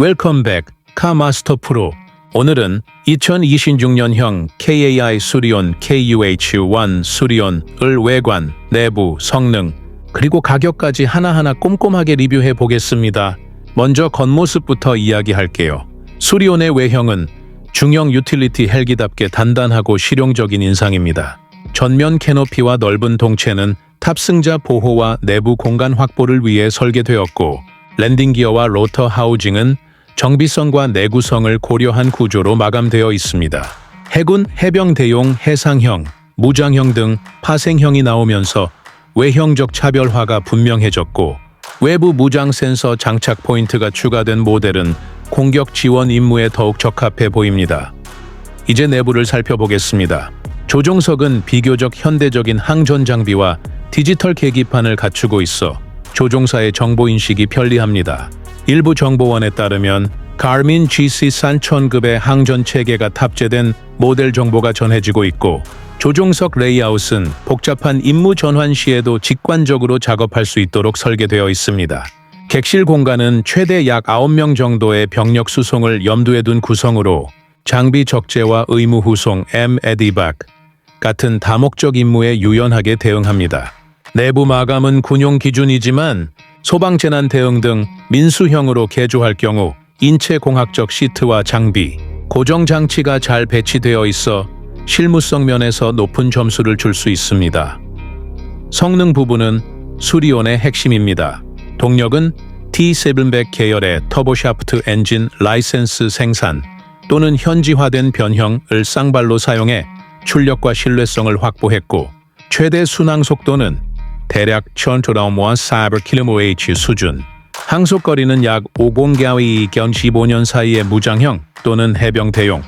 웰컴 백 카마스터 프로 오늘은 2026년형 KAI 수리온 KUH1 수리온을 외관, 내부, 성능, 그리고 가격까지 하나하나 꼼꼼하게 리뷰해 보겠습니다. 먼저 겉모습부터 이야기할게요. 수리온의 외형은 중형 유틸리티 헬기답게 단단하고 실용적인 인상입니다. 전면 캐노피와 넓은 동체는 탑승자 보호와 내부 공간 확보를 위해 설계되었고 랜딩 기어와 로터 하우징은 정비성과 내구성을 고려한 구조로 마감되어 있습니다. 해군 해병 대용 해상형, 무장형 등 파생형이 나오면서 외형적 차별화가 분명해졌고 외부 무장 센서 장착 포인트가 추가된 모델은 공격 지원 임무에 더욱 적합해 보입니다. 이제 내부를 살펴보겠습니다. 조종석은 비교적 현대적인 항전 장비와 디지털 계기판을 갖추고 있어 조종사의 정보 인식이 편리합니다. 일부 정보원에 따르면 가르민 GC 산천급의 항전 체계가 탑재된 모델 정보가 전해지고 있고 조종석 레이아웃은 복잡한 임무 전환 시에도 직관적으로 작업할 수 있도록 설계되어 있습니다. 객실 공간은 최대 약 9명 정도의 병력 수송을 염두에 둔 구성으로 장비 적재와 의무 후송 M 에디박 같은 다목적 임무에 유연하게 대응합니다. 내부 마감은 군용 기준이지만 소방 재난 대응 등 민수형으로 개조할 경우 인체공학적 시트와 장비, 고정 장치가 잘 배치되어 있어 실무성 면에서 높은 점수를 줄 수 있습니다. 성능 부분은 수리온의 핵심입니다. 동력은 T700 계열의 터보샤프트 엔진 라이센스 생산 또는 현지화된 변형을 쌍발로 사용해 출력과 신뢰성을 확보했고 최대 순항 속도는 대략 1000km/h 400km/h 수준 항속거리는 약 50개의 견 15년 사이의 무장형 또는 해병 대용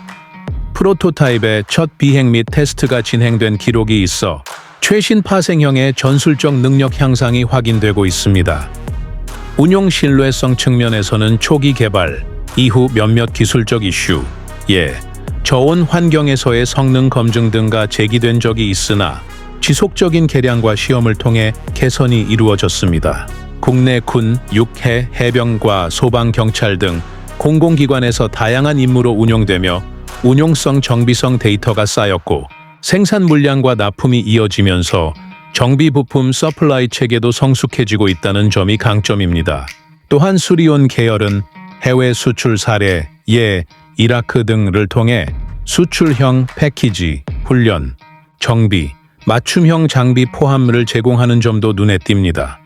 프로토타입의 첫 비행 및 테스트가 진행된 기록이 있어 최신 파생형의 전술적 능력 향상이 확인되고 있습니다. 운용 신뢰성 측면에서는 초기 개발, 이후 몇몇 기술적 이슈, 예, 저온 환경에서의 성능 검증 등가 제기된 적이 있으나 지속적인 개량과 시험을 통해 개선이 이루어졌습니다. 국내 군, 육해, 해병과 소방, 경찰 등 공공기관에서 다양한 임무로 운용되며 운용성 정비성 데이터가 쌓였고 생산 물량과 납품이 이어지면서 정비 부품 서플라이 체계도 성숙해지고 있다는 점이 강점입니다. 또한 수리온 계열은 해외 수출 사례, 예, 이라크 등을 통해 수출형 패키지, 훈련, 정비, 맞춤형 장비 포함을 제공하는 점도 눈에 띕니다.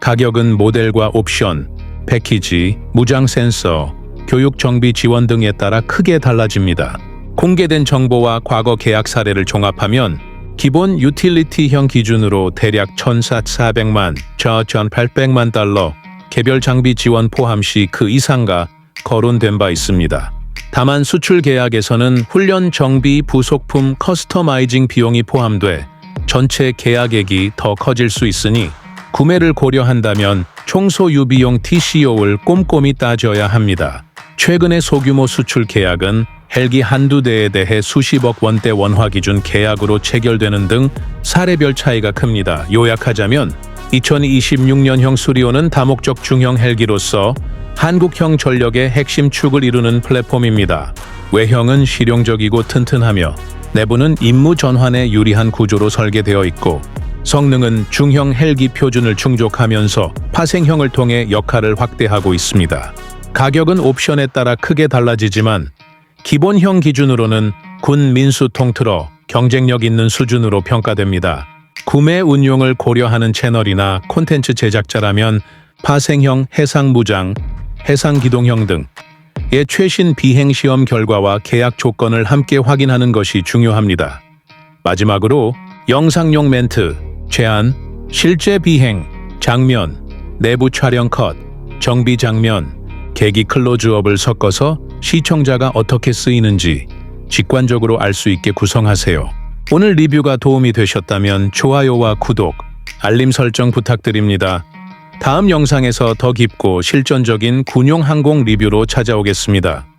가격은 모델과 옵션, 패키지, 무장 센서, 교육 정비 지원 등에 따라 크게 달라집니다. 공개된 정보와 과거 계약 사례를 종합하면 기본 유틸리티형 기준으로 대략 1,400만, 저 1,800만 달러, 개별 장비 지원 포함 시 그 이상가 거론된 바 있습니다. 다만 수출 계약에서는 훈련 정비 부속품 커스터마이징 비용이 포함돼 전체 계약액이 더 커질 수 있으니 구매를 고려한다면 총소 유비용 TCO를 꼼꼼히 따져야 합니다. 최근의 소규모 수출 계약은 헬기 한두 대에 대해 수십억 원대 원화 기준 계약으로 체결되는 등 사례별 차이가 큽니다. 요약하자면 2026년형 수리오는 다목적 중형 헬기로서 한국형 전력의 핵심 축을 이루는 플랫폼입니다. 외형은 실용적이고 튼튼하며 내부는 임무 전환에 유리한 구조로 설계되어 있고 성능은 중형 헬기 표준을 충족하면서 파생형을 통해 역할을 확대하고 있습니다. 가격은 옵션에 따라 크게 달라지지만 기본형 기준으로는 군 민수 통틀어 경쟁력 있는 수준으로 평가됩니다. 구매 운용을 고려하는 채널이나 콘텐츠 제작자라면 파생형 해상 무장, 해상 기동형 등의 최신 비행 시험 결과와 계약 조건을 함께 확인하는 것이 중요합니다. 마지막으로 영상용 멘트, 제안, 실제 비행, 장면, 내부 촬영 컷, 정비 장면, 계기 클로즈업을 섞어서 시청자가 어떻게 쓰이는지 직관적으로 알 수 있게 구성하세요. 오늘 리뷰가 도움이 되셨다면 좋아요와 구독, 알림 설정 부탁드립니다. 다음 영상에서 더 깊고 실전적인 군용 항공 리뷰로 찾아오겠습니다.